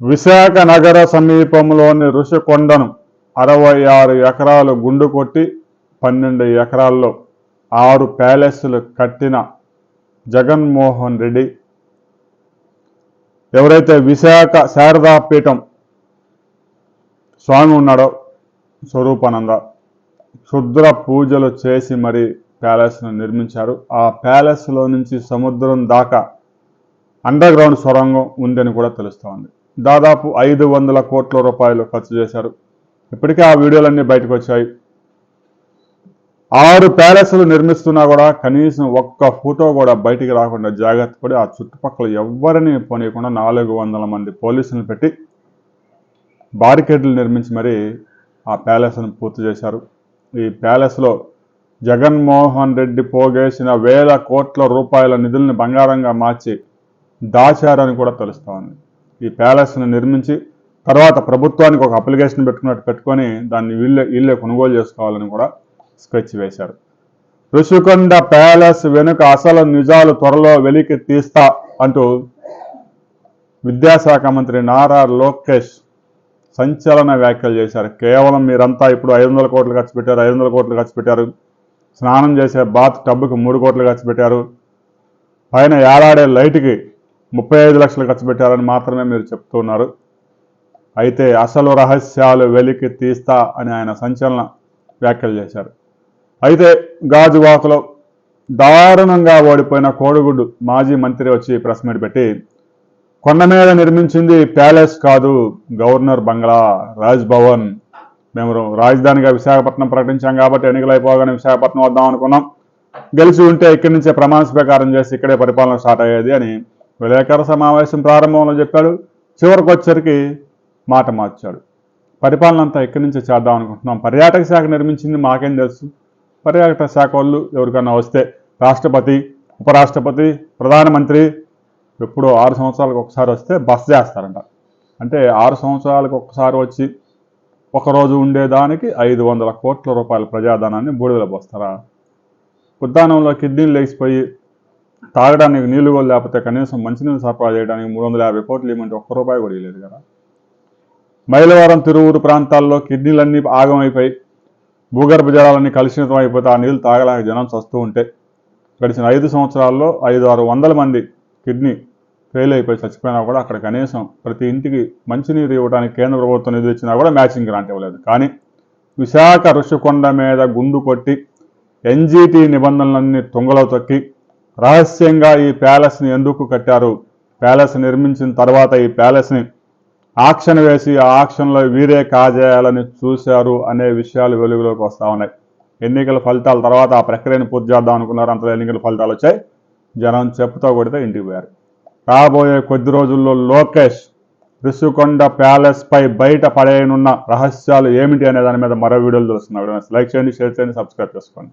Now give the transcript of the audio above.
విశాఖ నగర సమీపంలోని ఋషికొండను అరవై ఆరు ఎకరాలు గుండు కొట్టి పన్నెండు ఎకరాల్లో ఆరు ప్యాలెస్లు కట్టిన జగన్మోహన్ రెడ్డి. ఎవరైతే విశాఖ శారదాపీఠం స్వామి ఉన్నాడో స్వరూపానంద క్షుద్ర పూజలు చేసి మరి ప్యాలెస్ను నిర్మించారు. ఆ ప్యాలెస్లో నుంచి సముద్రం దాకా అండర్ గ్రౌండ్ సొరంగం ఉందని కూడా తెలుస్తోంది. దాదాపు ఐదు వందల కోట్ల రూపాయలు ఖర్చు చేశారు. ఇప్పటికే ఆ వీడియోలన్నీ బయటకు వచ్చాయి. ఆరు ప్యాలెస్లు నిర్మిస్తున్నా కూడా కనీసం ఒక్క ఫోటో కూడా బయటికి రాకుండా జాగ్రత్త పడి ఆ చుట్టుపక్కల ఎవ్వరిని పోనీయకుండా నాలుగు వందల మంది పోలీసులను పెట్టి బారికేడ్లు నిర్మించి మరి ఆ ప్యాలెస్ను పూర్తి చేశారు. ఈ ప్యాలెస్లో జగన్మోహన్ రెడ్డి పోగేసిన వేల కోట్ల రూపాయల నిధుల్ని బంగారంగా మార్చి దాచారని కూడా తెలుస్తోంది ఈ ప్యాలెస్ను నిర్మించి తర్వాత ప్రభుత్వానికి ఒక అప్లికేషన్ పెట్టుకున్నట్టు పెట్టుకొని దాన్ని వీళ్ళే వీళ్ళే కొనుగోలు చేసుకోవాలని కూడా స్కెచ్ వేశారు. ఋషికొండ ప్యాలెస్ వెనుక అసలు నిజాలు త్వరలో వెలికి తీస్తా అంటూ విద్యాశాఖ మంత్రి నారా లోకేష్ సంచలన వ్యాఖ్యలు చేశారు. కేవలం మీరంతా ఇప్పుడు ఐదు వందల కోట్లు ఖర్చు పెట్టారు ఐదు వందల కోట్లు ఖర్చు పెట్టారు. స్నానం చేసే బాత్ టబ్కి మూడు కోట్లు ఖర్చు పెట్టారు. పైన ఏడాడే లైట్కి ముప్పై ఐదు లక్షలు ఖర్చు పెట్టారని మాత్రమే మీరు చెప్తున్నారు. అయితే అసలు రహస్యాలు వెలికి తీస్తా అని ఆయన సంచలన వ్యాఖ్యలు చేశారు. అయితే గాజువాకలో దారుణంగా ఓడిపోయిన కోడిగుడ్డు మాజీ మంత్రి వచ్చి ప్రెస్ మీట్ పెట్టి కొండ మీద నిర్మించింది ప్యాలెస్ కాదు గవర్నర్ బంగ్లా రాజ్ భవన్ మేము రాజధానిగా విశాఖపట్నం ప్రకటించాం కాబట్టి ఎన్నికలు అయిపోగానే విశాఖపట్నం వద్దాం అనుకున్నాం. గెలిచి ఉంటే ఇక్కడి నుంచే ప్రమాణ స్వీకారం చేసి ఇక్కడే పరిపాలన స్టార్ట్ అయ్యేది అని విలేకరుల సమావేశం ప్రారంభంలో చెప్పాడు చివరికి వచ్చరికి మాట మార్చాడు. పరిపాలన అంతా ఎక్కడి నుంచే చేద్దాం అనుకుంటున్నాం. పర్యాటక శాఖ నిర్మించింది మాకేం తెలుసు. పర్యాటక శాఖ వాళ్ళు ఎవరికైనా వస్తే రాష్ట్రపతి ఉపరాష్ట్రపతి ప్రధానమంత్రి ఎప్పుడో ఆరు సంవత్సరాలకు ఒకసారి వస్తే బస్ చేస్తారంట. అంటే ఆరు సంవత్సరాలకు ఒకసారి వచ్చి ఒకరోజు ఉండేదానికి ఐదు వందల కోట్ల రూపాయల ప్రజాధనాన్ని బూడిదలో పోస్తారా? ఉద్దానంలో కిడ్నీలు లేచిపోయి తాగడానికి నీళ్ళు కూడా లేకపోతే కనీసం మంచినీళ్ళు సరఫరా చేయడానికి మూడు వందల యాభై కోట్లు ఇవ్వమంటే ఒక్క రూపాయి కూడా ఇవ్వలేదు కదా. మైలవరం తిరువురు ప్రాంతాల్లో కిడ్నీలన్నీ ఆగమైపోయి భూగర్భ జలాలన్నీ కలుషితం అయిపోతే ఆ నీళ్ళు తాగలేక జనం చస్తూ ఉంటే గడిచిన ఐదు సంవత్సరాల్లో ఐదు ఆరు వందల మంది కిడ్నీ ఫెయిల్ అయిపోయి చచ్చిపోయినా కూడా అక్కడ కనీసం ప్రతి ఇంటికి మంచినీరు ఇవ్వడానికి కేంద్ర ప్రభుత్వం నిధులు ఇచ్చినా కూడా మ్యాచింగ్ గ్రాంట్ ఇవ్వలేదు. కానీ విశాఖ ఋషికొండ మీద గుండు కొట్టి ఎన్జీటీ నిబంధనలన్నీ తుంగలో తొక్కి రహస్యంగా ఈ ప్యాలెస్ని ఎందుకు కట్టారు? ప్యాలెస్ నిర్మించిన తర్వాత ఈ ప్యాలెస్ని ఆక్షన్ వేసి ఆ ఆక్షన్లో వీరే కాజేయాలని చూశారు అనే విషయాలు వెలుగులోకి వస్తూ ఉన్నాయి. ఎన్నికల ఫలితాల తర్వాత ఆ ప్రక్రియను పూర్తి చేద్దాం అనుకున్నారు. అంత ఎన్నికల ఫలితాలు వచ్చాయి. జనం చెప్పుతో కొడితే ఇంటికి పోయారు. రాబోయే కొద్ది రోజుల్లో లోకేష్ రిషికొండ ప్యాలెస్పై బయట పడేయనున్న రహస్యాలు ఏమిటి అనే దాని మీద మరో వీడియోలు తెలుస్తున్నాడు లైక్ చేయండి షేర్ చేయండి సబ్స్క్రైబ్ చేసుకోండి.